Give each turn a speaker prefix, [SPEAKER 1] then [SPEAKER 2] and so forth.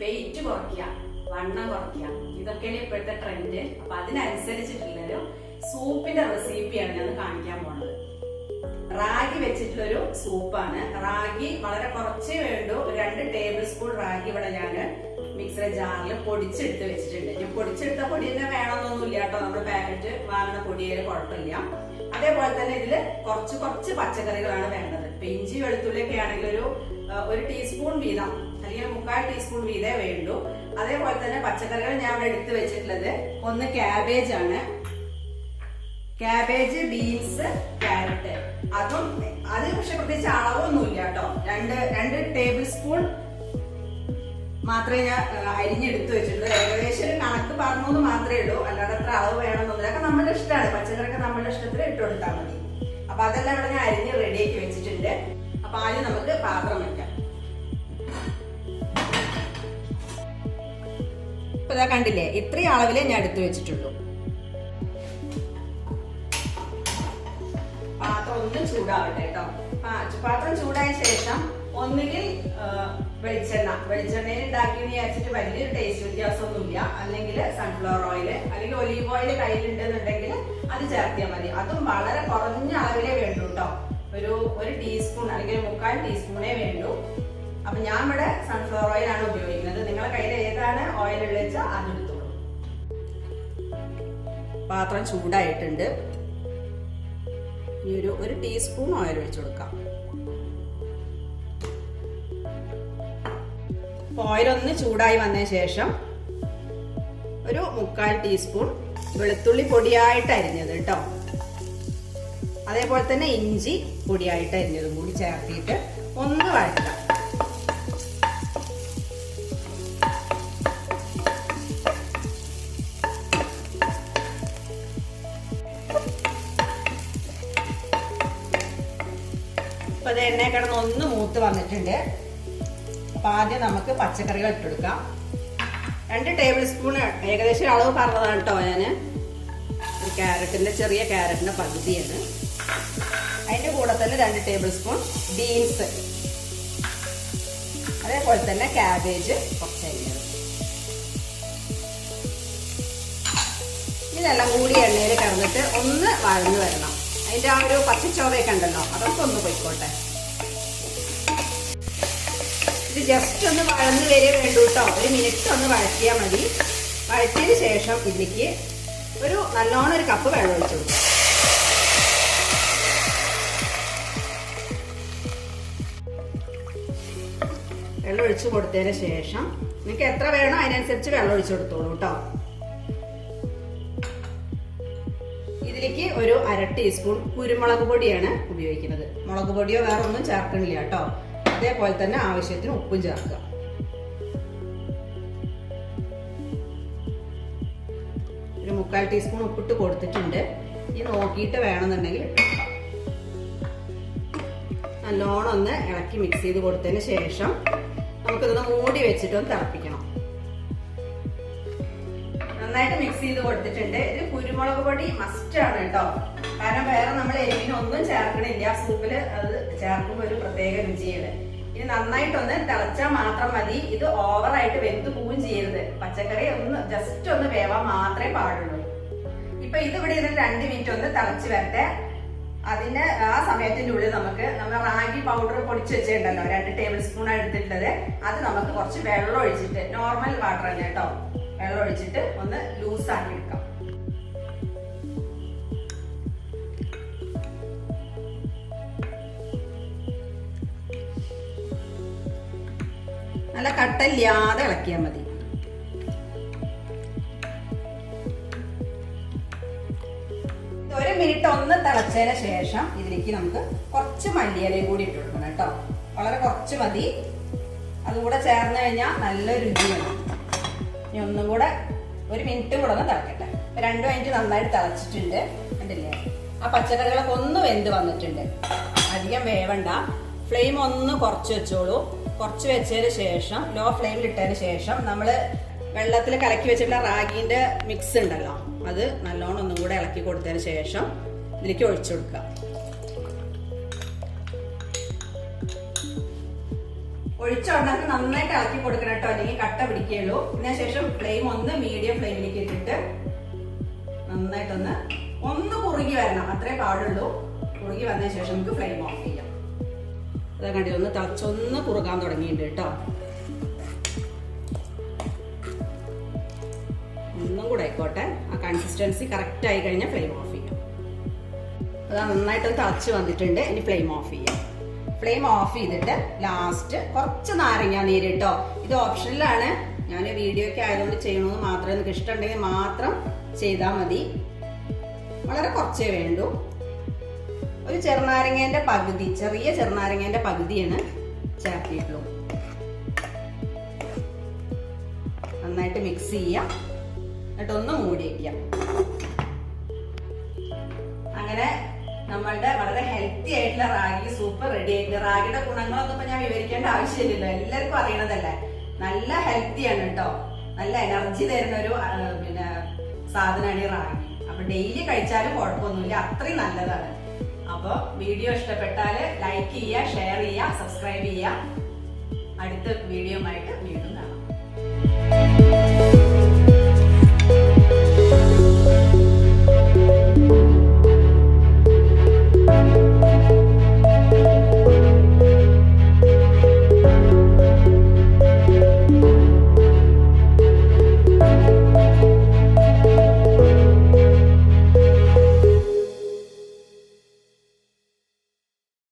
[SPEAKER 1] Wait കുറയ്ക്കുക വണ്ണം കുറയ്ക്കുക. ഇതൊക്കെയാണ് ഇപ്പോഴത്തെ ട്രെൻഡ് അപ്പൊ അതിനനുസരിച്ചിട്ടുള്ളൊരു സൂപ്പിന്റെ റെസിപ്പിയാണ് ഞാൻ കാണിക്കാൻ പോണത്. റാഗി വെച്ചിട്ടുള്ളൊരു സൂപ്പാണ്. റാഗി വളരെ കുറച്ചേ വേണ്ടൂ. രണ്ട് ടേബിൾ സ്പൂൺ റാഗി ഇവിടെ ഞാൻ മിക്സർ ജാറിൽ പൊടിച്ചെടുത്ത് വെച്ചിട്ടുണ്ട്. ഇനി പൊടിച്ചെടുത്ത പൊടി തന്നെ വേണമെന്നൊന്നുമില്ല കേട്ടോ. നമ്മുടെ പാക്കറ്റ് വാങ്ങുന്ന പൊടിയായാലും കുഴപ്പമില്ല. അതേപോലെ തന്നെ ഇതിൽ കുറച്ച് കുറച്ച് പച്ചക്കറികളാണ് വേണ്ടത്. ഇപ്പൊ ഇഞ്ചി വെളുത്തുള്ളിയൊക്കെ ആണെങ്കിൽ ഒരു ഒരു ടീസ്പൂൺ വീതം അല്ലെങ്കിൽ മുക്കാൽ ടീസ്പൂൺ വീതേ വേണ്ടു. അതേപോലെ തന്നെ പച്ചക്കറികൾ ഞാൻ ഇവിടെ എടുത്ത് വെച്ചിട്ടുള്ളത് ഒന്ന് ക്യാബേജ് ആണ്. ക്യാബേജ് ബീൻസ് ക്യാരറ്റ് അതും അത് പക്ഷെ പ്രത്യേകിച്ച് അളവൊന്നുമില്ല കേട്ടോ. രണ്ട് രണ്ട് ടേബിൾ സ്പൂൺ മാത്രമേ ഞാൻ അരിഞ്ഞെടുത്ത് വെച്ചിട്ടുള്ളൂ. ഏകദേശം ഒരു കണക്ക് പറഞ്ഞെന്ന് മാത്രമേ ഉള്ളൂ. അല്ലാതെ എത്ര അളവ് വേണമെന്നൊന്നുമില്ല. നമ്മുടെ ഇഷ്ടമാണ്. പച്ചക്കറിയൊക്കെ നമ്മുടെ ഇഷ്ടത്തിൽ ഇട്ട് കൊടുത്താൽ മതി. അപ്പൊ അതെല്ലാം ഇവിടെ ഞാൻ അരിഞ്ഞ് റെഡിയാക്കി വെച്ചിട്ടുണ്ട്. അപ്പൊ ആദ്യം നമുക്ക് പാത്രം വെക്കാം. ഇപ്പൊ ഇതാ കണ്ടില്ലേ? ഇത്രയും അളവിലേ ഞാൻ എടുത്തു വെച്ചിട്ടുള്ളൂ. പാത്രം ഒന്ന് ചൂടാവട്ടെ കേട്ടോ. പാത്രം ചൂടായ ശേഷം ഒന്നുകിൽ വെളിച്ചെണ്ണ. വെളിച്ചെണ്ണയിൽ ഉണ്ടാക്കിയെന്ന് വിചാരിച്ചിട്ട് വലിയൊരു ടേസ്റ്റ് വ്യത്യാസമൊന്നുമില്ല. അല്ലെങ്കിൽ സൺഫ്ലവർ ഓയിൽ അല്ലെങ്കിൽ ഒലീവ് ഓയിൽ കയ്യിലുണ്ടെന്നുണ്ടെങ്കിൽ അത് ചേർത്തിയാൽ മതി. അതും വളരെ കുറഞ്ഞ അളവിലേ വേണ്ടൂ കേട്ടോ ഒരു ഒരു ടീസ്പൂൺ അല്ലെങ്കിൽ ഒരു മുക്കാൽ ടീസ്പൂണേ വേണ്ടൂ. അപ്പൊ ഞാൻ ഇവിടെ സൺഫ്ലവർ ഓയിലാണ് ഉപയോഗിക്കുന്നത്. നിങ്ങളുടെ കയ്യിൽ ഏതാണ് ഓയിൽ ഉള്ളത് വെച്ചാൽ അതെടുത്തോളൂ പാത്രം ചൂടായിട്ടുണ്ട്. ഈ ഒരു ഒരു ടീസ്പൂൺ ഓയിൽ ഒഴിച്ചു കൊടുക്കാം. ഓയിൽ ഒന്ന് ചൂടായി വന്ന ശേഷം ഒരു മുക്കാൽ ടീസ്പൂൺ വെളുത്തുള്ളി പൊടിയായിട്ട് അരിഞ്ഞത് കേട്ടോ. അതേപോലെ തന്നെ ഇഞ്ചി പൊടിയായിട്ട് അരിഞ്ഞതും കൂടി ചേർത്തിട്ട് ഒന്ന് വഴറ്റാം. ഇപ്പൊ എണ്ണ കിടന്ന് ഒന്ന് മൂത്ത് വന്നിട്ടുണ്ട്. അപ്പൊ ആദ്യം നമുക്ക് പച്ചക്കറികൾ ഇട്ടെടുക്കാം. രണ്ട് ടേബിൾ സ്പൂൺ ഏകദേശം അളവ് പറഞ്ഞതാണ് കേട്ടോ ഞാൻ. ഒരു ക്യാരറ്റിന്റെ ചെറിയ ക്യാരറ്റിന്റെ പകുതിയാണ്. അതിന്റെ കൂടെ തന്നെ രണ്ട് ടേബിൾ സ്പൂൺ ബീൻസ്. അതേപോലെ തന്നെ ക്യാബേജ് കുറച്ച് ഇതെല്ലാം കൂടി എണ്ണയിൽ കിടന്നിട്ട് ഒന്ന് വഴഞ്ഞു വരണം. അതിന്റെ ആ ഒരു പച്ചച്ചോവയൊക്കെ ഉണ്ടല്ലോ അതൊക്കെ ഒന്ന് പൊയ്ക്കോട്ടെ. ഇത് ജസ്റ്റ് ഒന്ന് വഴന്ന് വരെ വേണ്ടു കേട്ടോ ഒരു മിനിറ്റ് ഒന്ന് വഴറ്റിയാൽ മതി. വഴറ്റിയതിന് ശേഷം ഇതിലേക്ക് ഒരു നല്ലോണം ഒരു കപ്പ് വെള്ളം ഒഴിച്ചു വെള്ളം ഒഴിച്ചു കൊടുത്തതിന് ശേഷം നിങ്ങൾക്ക് എത്ര വേണോ അതിനനുസരിച്ച് വെള്ളം ഒഴിച്ചു കൊടുത്തോളൂ കേട്ടോ ഇതിലേക്ക് ഒരു അര ടീസ്പൂൺ കുരുമുളക് പൊടിയാണ് ഉപയോഗിക്കുന്നത്. മുളക് പൊടിയോ വേറെ ഒന്നും ചേർക്കണില്ല കേട്ടോ അതേപോലെ തന്നെ ആവശ്യത്തിന് ഉപ്പും ചേർക്കുക. ഒരു മുക്കാൽ ടീസ്പൂൺ ഉപ്പിട്ട് കൊടുത്തിട്ടുണ്ട്. ഈ നോക്കിയിട്ട് വേണമെന്നുണ്ടെങ്കിൽ. നല്ലോണം ഒന്ന് ഇളക്കി മിക്സ് ചെയ്ത് കൊടുത്തതിന് ശേഷം നമുക്കിതൊന്ന് മൂടി വെച്ചിട്ട് ഒന്ന് തിളപ്പിക്കണം. നന്നായിട്ട് മിക്സ് ചെയ്ത് കൊടുത്തിട്ടുണ്ട്. ഇത് കുരുമുളക് പൊടി മസ്റ്റ് ആണ് കേട്ടോ. കാരണം വേറെ നമ്മൾ എരിവിന് ഒന്നും ചേർക്കണില്ല സൂപ്പിൽ അത് ചേർക്കുമ്പോൾ ഒരു പ്രത്യേക രുചിയാണ്. ഇനി നന്നായിട്ടൊന്ന് തിളച്ചാൽ മാത്രം മതി. ഇത് ഓവറായിട്ട് വെന്ത് പോവുകയും ചെയ്യരുത്. പച്ചക്കറി ഒന്ന് ജസ്റ്റ് ഒന്ന് വേവാൻ മാത്രമേ പാടുള്ളൂ. ഇപ്പൊ ഇത് ഇവിടെ ഇരുന്ന് രണ്ട് മിനിറ്റ് ഒന്ന് തിളച്ച് വരട്ടെ. അതിന് ആ സമയത്തിന്റെ ഉള്ളിൽ നമുക്ക് നമ്മൾ റാഗി പൗഡർ പൊടിച്ച് വെച്ചിട്ടുണ്ടല്ലോ. രണ്ട് ടേബിൾ സ്പൂൺ എടുത്തിട്ടുള്ളത്. അത് നമുക്ക് കുറച്ച് വെള്ളം ഒഴിച്ചിട്ട് നോർമൽ വാട്ടർ തന്നെ കേട്ടോ. വെള്ളം ഒഴിച്ചിട്ട് ഒന്ന് ലൂസ് ആക്കി എടുക്കാം. നല്ല കട്ടല്ലാതെ ഇളക്കിയാൽ മതി. ഒരു മിനിറ്റ് ഒന്ന് തിളച്ചതിന് ശേഷം ഇതിലേക്ക് നമുക്ക് കുറച്ച് മല്ലിയിലയും കൂടി ഇട്ട് കൊടുക്കണം കേട്ടോ. വളരെ കുറച്ച് മതി. അതുകൂടെ ചേർന്ന് കഴിഞ്ഞാൽ നല്ല രുചിയാണ്. ഒന്നും കൂടെ ഒരു മിനിറ്റും കൂടെ ഒന്ന് തിളക്കട്ടെ. രണ്ടു മിനിറ്റ് നന്നായിട്ട് തിളച്ചിട്ടുണ്ട്. കണ്ടില്ലേ? ആ പച്ചക്കറികളൊക്കെ ഒന്ന് വെന്ത് വന്നിട്ടുണ്ട്. അധികം വേവണ്ട. ഫ്ലെയിം ഒന്ന് കുറച്ച് വെച്ചോളൂ. കുറച്ച് വെച്ചതിന് ശേഷം ലോ ഫ്ലെയിമിൽ ഇട്ടതിന് ശേഷം നമ്മൾ വെള്ളത്തിൽ കലക്കി വെച്ചിട്ടുള്ള റാഗിന്റെ മിക്സ് ഉണ്ടല്ലോ. അത് നല്ലോണം ഒന്നും കൂടെ ഇളക്കി കൊടുത്തതിന് ശേഷം ഇതിലേക്ക് ഒഴിച്ചു കൊടുക്കുക. ഒഴിച്ചുണ്ടാക്കി നന്നായിട്ട് ഇളക്കി കൊടുക്കണം കേട്ടോ. അല്ലെങ്കിൽ കട്ട പിടിക്കുകയുള്ളൂ. അതിനുശേഷം ശേഷം ഫ്ലെയിം ഒന്ന് മീഡിയം ഫ്ലെയിമിലേക്ക് ഇട്ടിട്ട് നന്നായിട്ടൊന്ന് ഒന്ന് കുറുകി വരണം. അത്രേ പാടുള്ളൂ. കുറുകി വന്നതിന് ശേഷം നമുക്ക് ഫ്ലെയിം ഓഫ് ചെയ്യാം. അത് കണ്ടില്ല ഒന്ന് തിളച്ചൊന്ന് കുറുകാൻ തുടങ്ങിയിട്ടുണ്ട് കേട്ടോ. ഒന്നും കൂടെ ആയിക്കോട്ടെ. ആ കൺസിസ്റ്റൻസി കറക്റ്റ് ആയി കഴിഞ്ഞാൽ ഫ്ലെയിം ഓഫ് ചെയ്യാം. അത് നന്നായിട്ടൊന്ന് തിളച്ച് വന്നിട്ടുണ്ട്. ഇനി ഫ്ലെയിം ഓഫ് ചെയ്യാം. ഫ്ലെയിം ഓഫ് ചെയ്തിട്ട് ലാസ്റ്റ് കുറച്ച് നാരങ്ങ നീര് കേട്ടോ ഇത് ഓപ്ഷനിലാണ്. ഞാൻ വീഡിയോയ്ക്ക് ആയതുകൊണ്ട് ചെയ്യണമെന്ന് മാത്രം നിങ്ങൾക്ക് ഇഷ്ടമുണ്ടെങ്കിൽ മാത്രം ചെയ്താൽ മതി. വളരെ കുറച്ചേ വേണ്ടൂ. ഒരു ചെറുനാരങ്ങേന്റെ പകുതി ചെറിയ ചെറുനാരങ്ങേന്റെ പകുതിയാണ് ചേർത്തിട്ടുള്ളൂ. നന്നായിട്ട് മിക്സ് ചെയ്യാം. എന്നിട്ടൊന്ന് മൂടി വയ്ക്കാം അങ്ങനെ നമ്മളുടെ വളരെ ഹെൽത്തി ആയിട്ടുള്ള റാഗി സൂപ്പർ റെഡി ആയിട്ടുണ്ട് റാഗിയുടെ ഗുണങ്ങളൊന്നും ഇപ്പൊ ഞാൻ വിവരിക്കേണ്ട ആവശ്യമില്ലല്ലോ. എല്ലാവർക്കും അറിയണതല്ലേ? നല്ല ഹെൽത്തി ആണ് കേട്ടോ നല്ല എനർജി തരുന്ന ഒരു പിന്നെ സാധനമാണ് ഈ റാഗി. അപ്പൊ ഡെയിലി കഴിച്ചാലും കുഴപ്പമൊന്നുമില്ല. അത്രയും നല്ലതാണ്. അപ്പൊ വീഡിയോ ഇഷ്ടപ്പെട്ടാൽ ലൈക്ക് ചെയ്യുക ഷെയർ ചെയ്യുക സബ്സ്ക്രൈബ് ചെയ്യുക. അടുത്ത വീഡിയോ ആയിട്ട് വീണ്ടും കാണാം.